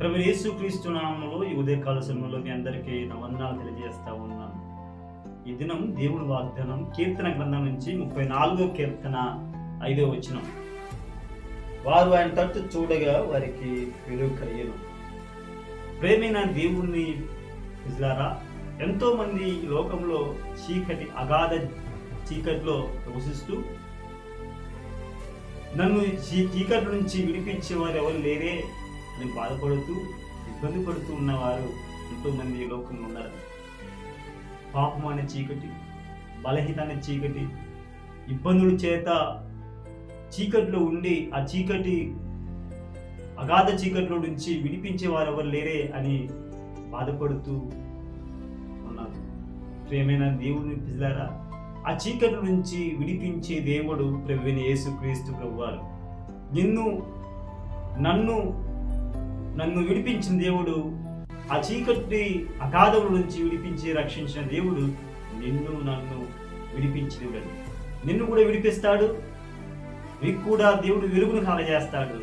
ప్రభు యేసుక్రీస్తు నామంలో ఈ ఉదయకాల సమయంలో మీ అందరికీ నా వందనాలు తెలియజేస్తా ఉన్నాను. ఈ దినం దేవుడి వాగ్దానం కీర్తన గ్రంథం నుంచి ముప్పై నాలుగో కీర్తన ఐదో వచనం. వారు ఆయన తట్టు చూడగా వారికి వెలుగు కలిగను. ప్రేమైన దేవుణ్ణి ప్రజలారా ఎంతో మంది ఈ లోకంలో చీకటి అగాధ చీకటిలో నివసిస్తూ నన్ను ఈ చీకటి నుంచి వినిపించే వారు ఎవరు లేరే అని బాధపడుతూ ఇబ్బంది పడుతూ ఉన్నవారు ఎంతో మంది ఈ లోకంలో ఉన్నారు. పాపం అనే చీకటి బలహీన అనే చీకటి ఇబ్బందుల చేత చీకటిలో ఉండి ఆ చీకటి అగాధ చీకట్లో నుంచి విడిపించే వారు ఎవరు లేరే అని బాధపడుతూ ఉన్నారు. ప్రేమైన దేవుడిని పిల్లారా ఆ చీకటి నుంచి విడిపించే దేవుడు ప్రభుని యేసు క్రీస్తు ప్రభువారు. నిన్ను నన్ను నన్ను విడిపించిన దేవుడు ఆ చీకటి అగాధముల నుంచి విడిపించి రక్షించిన దేవుడు నిన్ను నన్ను విడిపించిన దేవుడు నిన్ను కూడా విడిపిస్తాడు నీకు కూడా దేవుడు వెలుగును కలగజేస్తాడు.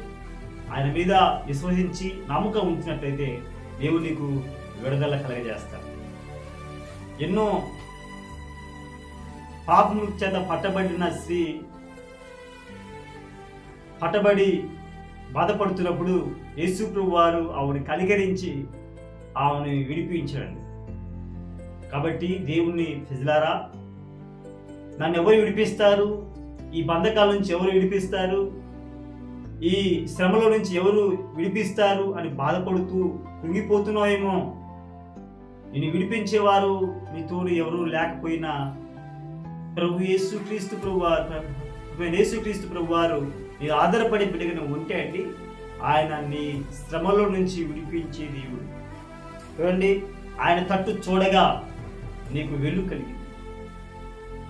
ఆయన మీద విశ్వసించి నమ్మకం ఉంచినట్లయితే దేవుడు నీకు విడుదల కలగజేస్తాడు. ఎన్నో పాపము చేత పట్టబడిన స్త్రీ పట్టబడి బాధపడుతున్నప్పుడు యేసుప్రభు వారు ఆవిడ కనికరించి ఆమెను విడిపించాడు కాబట్టి దేవుణ్ణి ఫిజిలారా నన్ను ఎవరు విడిపిస్తారు? ఈ బంధకాల నుంచి ఎవరు విడిపిస్తారు? ఈ శ్రమలో నుంచి ఎవరు విడిపిస్తారు? అని బాధపడుతూ కృంగిపోతున్నావేమో నేను విడిపించేవారు నీ తోడు ఎవరు లేకపోయినా ప్రభు యేసుక్రీస్తు ప్రభు వారు ప్రభు యేసుక్రీస్తు ప్రభు వారు నీ ఆధారపడి బిడ్డగా ఉంటే అండి ఆయన నీ శ్రమలో నుంచి విడిపించే దేవుడు. చూడండి ఆయన తట్టు చూడగా నీకు వెలు కలిగింది.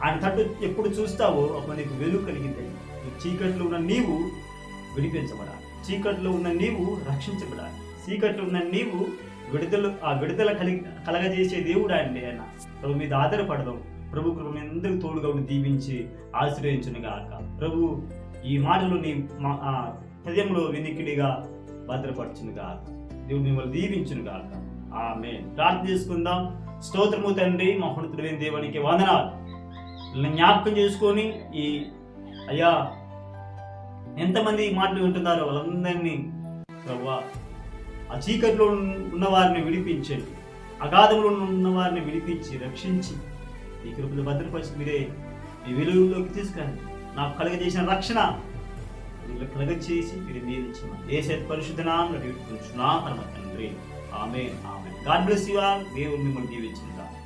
ఆయన తట్టు ఎప్పుడు చూస్తావో అప్పుడు నీకు వెలు కలిగింది. చీకట్లో ఉన్న నీవు విడిపించబడాలి. చీకట్లో ఉన్న నీవు రక్షించబడాలి. చీకట్లో ఉన్న నీవు విడుదల ఆ విడుదల కలిగి కలగజేసే దేవుడు అండి ఆయన మీద ఆధారపడదాం. ప్రభు కృప మీ అందరికి తోడుగా ఉండి దీవించి ఆశ్రయించును గాక? ప్రభు ఈ మాటలు నీ మా- ఆ హృదయంలో వినికిడిగా భద్రపరచును గాక. దేవుడు మిమ్మల్ని దీవించును గాక. ఆమె ప్రార్థన చేసుకుందాం. స్తోత్రము తండ్రి మహోన్నతుడైన దేవునికి వందనాలు. జ్ఞాపకం చేసుకొని ఈ అయ్యా ఎంతమంది మాటలు వింటున్నారో వాళ్ళందరినీ ప్రభా ఆ చీకట్లో ఉన్న వారిని విడిపించండి. అగాధంలో ఉన్న వారిని విడిపించి రక్షించి ఈ కృపలు భద్రపరిచి మీరే మీ విలువలోకి తీసుకురండి. నాకు కలగజేసిన రక్షణ. వీళ్ళు కలగచేసి మీరు మీరించిన ఏ పరిశుద్ధ నామం నా తండ్రి. ఆమె ఆమె గాడ్ బ్లెస్ యు ఆల్. దేవుడు మిమ్మల్ని దీవించుకుంటాను